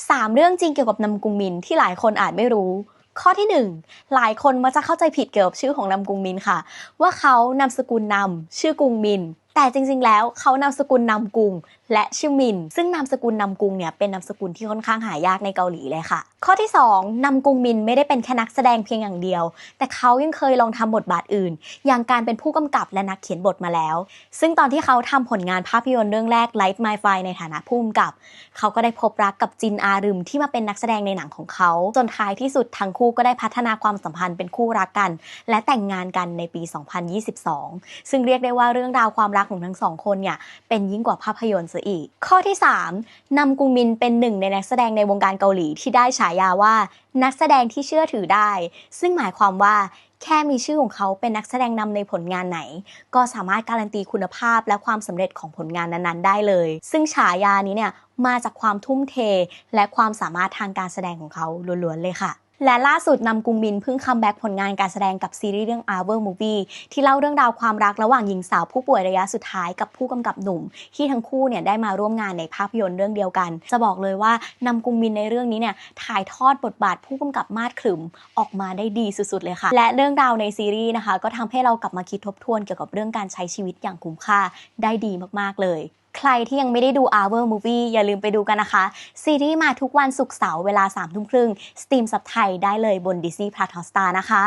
3 เรื่องจริงเกี่ยวกับนำกุงมินที่หลายคนอาจไม่รู้ ข้อที่ 1 หลายคนมักจะเข้าใจผิดเกี่ยวกับชื่อของนำกุงมินค่ะ ว่าเขานามสกุลนำชื่อกุงมิน แต่จริงๆ แล้วเขานามสกุลนำกุง และชื่อมิน ซึ่งนามสกุลนำกุงเนี่ยเป็นนามสกุลที่ค่อนข้างหายากในเกาหลีเลยค่ะ ข้อที่ 2นำกุงมินไม่ได้เป็นแค่นักแสดงเพียงอย่างเดียว แต่เขายังเคยลองทำบทบาทอื่น อย่างการเป็นผู้กำกับและนักเขียนบทมาแล้ว ซึ่งตอนที่เขาทำผลงานภาพยนตร์เรื่องแรก Light My Fire ในฐานะผู้กำกับ เขาก็ได้พบรักกับจินอารึมที่มาเป็นนักแสดงในหนังของเขา จนท้ายที่สุดทั้งคู่ก็ได้พัฒนาความสัมพันธ์เป็นคู่รักกัน และแต่งงานกันในปี 2022 ซึ่งเรียกได้ว่าเรื่องราวความรักของทั้งสองคนเนี่ยเป็นยิ่งกว่าภาพยนตร์ซะอีก ข้อที่ 3นำกุงมินเป็นหนึ่งในนักแสดงในวงการเกาหลีที่ได้ฉายาว่านักแสดงที่เชื่อถือได้ ซึ่งหมายความว่าแค่มีชื่อของเขาเป็นนักแสดงนำในผลงานไหน ก็สามารถการันตีคุณภาพและความสำเร็จของผลงานนั้นๆ ได้เลย ซึ่งฉายานี้เนี่ยมาจากความทุ่มเท และความสามารถทางการแสดงของเขาล้วนๆเลยค่ะ และล่าสุดนำกุงมินเพิ่งคัมแบ็กผลงานการแสดงกับซีรีส์เรื่อง Our Movie ที่เล่าเรื่องราวความรักระหว่างหญิงสาวผู้ป่วยระยะสุดท้ายกับผู้กำกับหนุ่ม ที่ทั้งคู่เนี่ยได้มาร่วมงานในภาพยนตร์เรื่องเดียวกัน จะบอกเลยว่านำกุงมินในเรื่องนี้เนี่ยถ่ายทอดบทบาทผู้กำกับมาดขรึมออกมาได้ดีสุดๆเลยค่ะ และเรื่องราวในซีรีส์นะคะ ก็ทำให้เรากลับมาคิดทบทวนเกี่ยวกับเรื่องการใช้ชีวิตอย่างคุ้มค่าได้ดีมากๆเลย ใครที่ยังไม่ได้ดู Our Movie อย่าลืมไปดูกันนะคะ ซีรีส์มาทุกวันศุกร์เสาร์เวลา3ทุ่มครึ่ง สตรีมสับไทยได้เลยบน Disney Plus Hotstar นะคะ